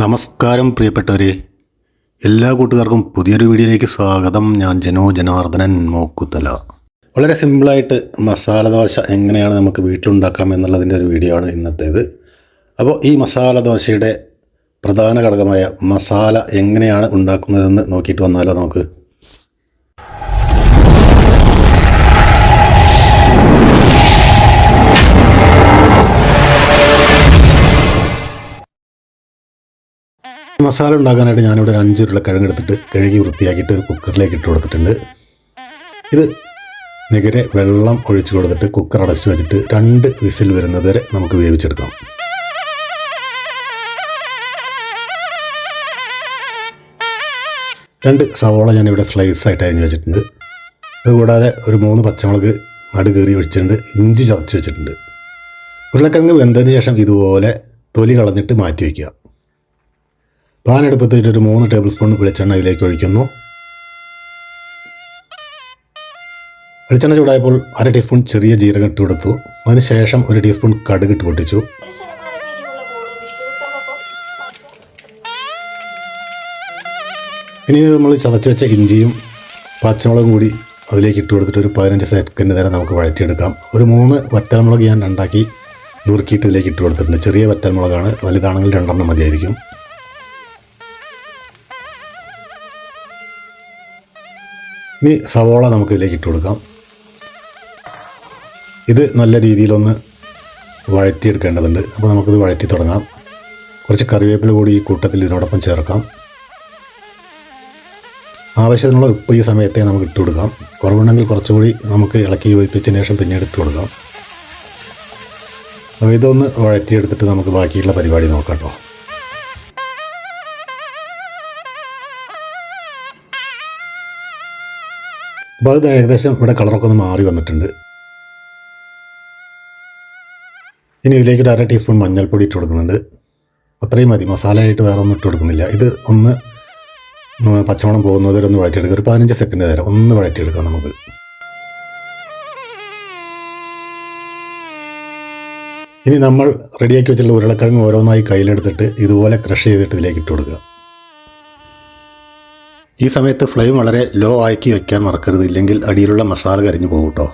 നമസ്കാരം പ്രിയപ്പെട്ടവരെ. എല്ലാ കൂട്ടുകാർക്കും പുതിയൊരു വീഡിയോയിലേക്ക് സ്വാഗതം. ഞാൻ ജനോ ജനാർദ്ദനൻ മോക്കുത്തല. വളരെ സിമ്പിളായിട്ട് മസാല ദോശ എങ്ങനെയാണ് നമുക്ക് വീട്ടിലുണ്ടാക്കാം എന്നുള്ളതിന്റെ ഒരു വീഡിയോ ആണ് ഇന്നത്തേത്. അപ്പോൾ ഈ മസാല ദോശയുടെ പ്രധാന ഘടകമായ മസാല എങ്ങനെയാണ് ഉണ്ടാക്കുന്നതെന്ന് നോക്കിയിട്ട് വന്നാലോ നമുക്ക് മസാല ഉണ്ടാക്കാനായിട്ട് ഞാനിവിടെ ഒരു അഞ്ച് ഉരുളക്കിഴങ്ങ് എടുത്തിട്ട് കഴുകി വൃത്തിയാക്കിയിട്ട് ഒരു കുക്കറിലേക്ക് ഇട്ട് കൊടുത്തിട്ടുണ്ട്. ഇത് നികരെ വെള്ളം ഒഴിച്ചു കൊടുത്തിട്ട് കുക്കർ അടച്ചു വെച്ചിട്ട് രണ്ട് വിസിൽ വരുന്നത് വരെ നമുക്ക് വേവിച്ചെടുക്കാം. രണ്ട് സവോള ഞാനിവിടെ സ്ലൈസ് ആയിട്ട് അരിഞ്ഞ് വെച്ചിട്ടുണ്ട്. അതുകൂടാതെ ഒരു മൂന്ന് പച്ചമുളക് നടു കീറി വെച്ചിട്ടുണ്ട് ഇഞ്ചി ചതച്ച് വെച്ചിട്ടുണ്ട്. ഉരുളക്കിഴങ്ങ് വെന്തതിന് ശേഷം ഇതുപോലെ തൊലി കളഞ്ഞിട്ട് മാറ്റി വയ്ക്കുക പാൻ എടുപ്പത്തിട്ട് ഒരു മൂന്ന് ടേബിൾ സ്പൂൺ വെളിച്ചെണ്ണ ഇതിലേക്ക് ഒഴിക്കുന്നു. വെളിച്ചെണ്ണ ചൂടായപ്പോൾ അര ടീസ്പൂൺ ചെറിയ ജീരകം ഇട്ട് കൊടുത്തു. അതിനുശേഷം ഒരു ടീസ്പൂൺ കടുക് ഇട്ട് പൊട്ടിച്ചു. ഇനി നമ്മൾ ചതച്ച് വെച്ച ഇഞ്ചിയും പച്ചമുളകും കൂടി അതിലേക്ക് ഇട്ട് കൊടുത്തിട്ട് ഒരു പതിനഞ്ച് സെക്കൻഡ് നേരം നമുക്ക് വഴറ്റിയെടുക്കാം. ഒരു മൂന്ന് വറ്റൽമുളക് ഞാൻ രണ്ടാക്കി നുറുക്കിയിട്ട് ഇതിലേക്ക് ഇട്ട് കൊടുത്തിട്ടുണ്ട്. ചെറിയ വറ്റൽമുളകാണ് വലുതാണെങ്കിൽ രണ്ടെണ്ണം മതിയായിരിക്കും. ഇനി സവോള നമുക്ക് ഇതിലേക്ക് ഇട്ട് കൊടുക്കാം. ഇത് നല്ല രീതിയിലൊന്ന് വഴറ്റിയെടുക്കേണ്ടതുണ്ട്. അപ്പോൾ നമുക്കിത് വഴറ്റി തുടങ്ങാം. കുറച്ച് കറിവേപ്പില കൂടി ഈ കൂട്ടത്തിൽ ഇതിനോടൊപ്പം ചേർക്കാം. ആവശ്യത്തിനുള്ള ഉപ്പ് ഈ സമയത്തേ നമുക്ക് ഇട്ട് കൊടുക്കാം. കുറവുണ്ടെങ്കിൽ കുറച്ചുകൂടി നമുക്ക് ഇളക്കി യോജിപ്പിച്ചതിന് ശേഷം പിന്നീട് ഇട്ട് കൊടുക്കാം. അപ്പോൾ ഇതൊന്ന് വഴറ്റിയെടുത്തിട്ട് നമുക്ക് ബാക്കിയുള്ള പരിപാടി നോക്കാം കേട്ടോ. അപ്പോൾ അത് ഏകദേശം ഇവിടെ കളറൊക്കെ ഒന്ന് മാറി വന്നിട്ടുണ്ട്. ഇനി ഇതിലേക്ക് ഒരു അര ടീസ്പൂൺ മഞ്ഞൾപ്പൊടി ഇട്ട് കൊടുക്കുന്നുണ്ട്. അത്രയും മതി. മസാലയായിട്ട് വേറെ ഒന്നും ഇട്ട് കൊടുക്കുന്നില്ല. ഇത് ഒന്ന് പച്ചമണം പോകുന്നത് ഒന്ന് വഴറ്റിയെടുക്കുക. ഒരു പതിനഞ്ച് സെക്കൻഡ് നേരം ഒന്ന് വഴറ്റിയെടുക്കാം നമുക്ക്. ഇനി നമ്മൾ റെഡിയാക്കി വെച്ചിട്ടുള്ള ഉരുളക്കിഴങ്ങ് ഓരോന്നായി കയ്യിലെടുത്തിട്ട് ഇതുപോലെ ക്രഷ് ചെയ്തിട്ട് ഇതിലേക്ക് ഇട്ട് കൊടുക്കുക. ഈ സമയത്ത് ഫ്ലെയിം വളരെ ലോ ആക്കി വെക്കാൻ മറക്കരുത്. ഇല്ലെങ്കിൽ അടിയിലുള്ള മസാല കരിഞ്ഞു പോകും കേട്ടോ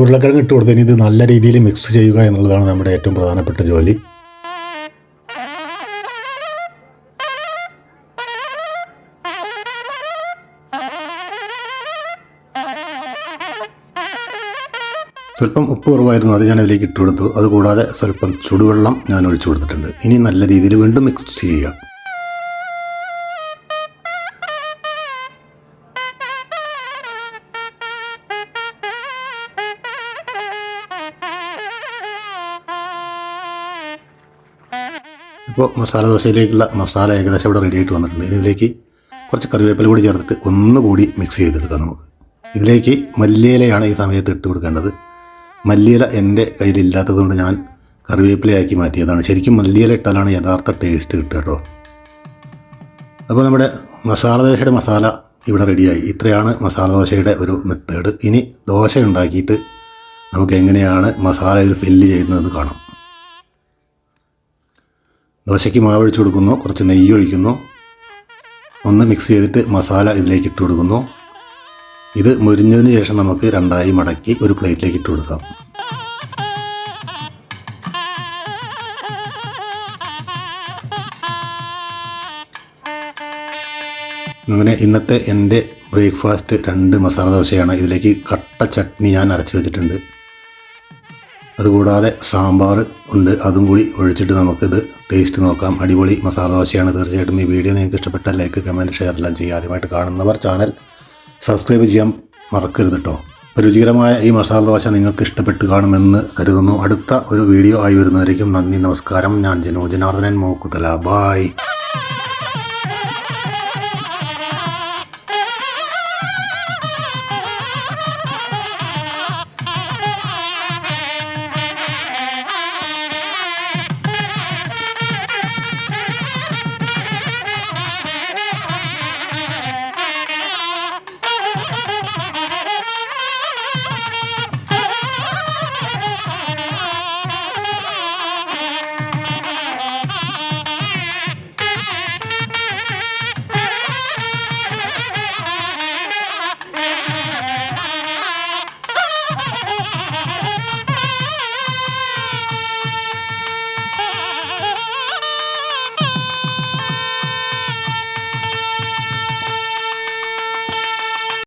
ഉരുളക്കിഴങ്ങ് ഇട്ട് കൊടുത്തതിന് ഇത് നല്ല രീതിയിൽ മിക്സ് ചെയ്യുക എന്നുള്ളതാണ് നമ്മുടെ ഏറ്റവും പ്രധാനപ്പെട്ട ജോലി. സ്വല്പം ഉപ്പ് കുറവായിരുന്നു അത് ഞാൻ അതിലേക്ക് ഇട്ട് കൊടുത്തു. അതുകൂടാതെ സ്വല്പം ചുടുവെള്ളം ഞാൻ ഒഴിച്ചു കൊടുത്തിട്ടുണ്ട്. ഇനി നല്ല രീതിയിൽ വീണ്ടും മിക്സ് ചെയ്യുക. ഇപ്പോൾ മസാല ദോശയിലേക്കുള്ള മസാല ഏകദേശം ഇവിടെ റെഡി ആയിട്ട് വന്നിട്ടുണ്ട്. ഇനി ഇതിലേക്ക് കുറച്ച് കറിവേപ്പില കൂടി ചേർത്തിട്ട് ഒന്നുകൂടി മിക്സ് ചെയ്തെടുക്കാം നമുക്ക്. ഇതിലേക്ക് മല്ലിയിലയാണ് ഈ സമയത്ത് ഇട്ട് കൊടുക്കേണ്ടത്. മല്ലിയില എന്റെ കയ്യിലില്ലാത്തതുകൊണ്ട് ഞാൻ കറിവേപ്പിലയാക്കി മാറ്റിയതാണ്. ശരിക്കും മല്ലിയില ഇട്ടാലാണ് യഥാർത്ഥ ടേസ്റ്റ് കിട്ടുക കേട്ടോ. അപ്പോൾ നമ്മുടെ മസാല ദോശയുടെ മസാല ഇവിടെ റെഡിയായി ഇത്രയാണ് മസാല ദോശയുടെ ഒരു മെത്തേഡ് ഇനി ദോശ ഉണ്ടാക്കിയിട്ട് നമുക്ക് എങ്ങനെയാണ് മസാല ഇതിൽ ഫില്ല് ചെയ്യുന്നതെന്ന് കാണാം. ദോശയ്ക്ക് മാവ് ഒഴിച്ചു കൊടുക്കുന്നു കുറച്ച് നെയ്യ് ഒഴിക്കുന്നു. ഒന്ന് മിക്സ് ചെയ്തിട്ട് മസാല ഇതിലേക്ക് ഇട്ട് കൊടുക്കുന്നു. ഇത് മുരിഞ്ഞതിന് ശേഷം നമുക്ക് രണ്ടായി മടക്കി ഒരു പ്ലേറ്റിലേക്ക് ഇട്ട് കൊടുക്കാം. അങ്ങനെ ഇന്നത്തെ എന്റെ ബ്രേക്ക്ഫാസ്റ്റ് രണ്ട് മസാല ദോശയാണ്. ഇതിലേക്ക് കട്ട ചട്നി ഞാൻ അരച്ച് വെച്ചിട്ടുണ്ട്. അതുകൂടാതെ സാമ്പാർ ഉണ്ട്. അതും കൂടി ഒഴിച്ചിട്ട് നമുക്കിത് ടേസ്റ്റ് നോക്കാം. അടിപൊളി മസാല ദോശയാണ്. തീർച്ചയായിട്ടും ഈ വീഡിയോ നിങ്ങൾക്ക് ഇഷ്ടപ്പെട്ട ലൈക്ക് കമന്റ് ഷെയർ എല്ലാം ചെയ്യുക. ആദ്യമായിട്ട് കാണുന്നവർ ചാനൽ സബ്സ്ക്രൈബ് ചെയ്യാൻ മറക്കരുത് കേട്ടോ രുചികരമായ ഈ മസാല ദോശ നിങ്ങൾക്ക് ഇഷ്ടപ്പെട്ട് കാണുമെന്ന് കരുതുന്നു. അടുത്ത ഒരു വീഡിയോ ആയി വരുന്നവരേക്കും നന്ദി നമസ്കാരം. ഞാൻ ജനോ ജനാർദ്ദനൻ മോക്കുതല. ബായ്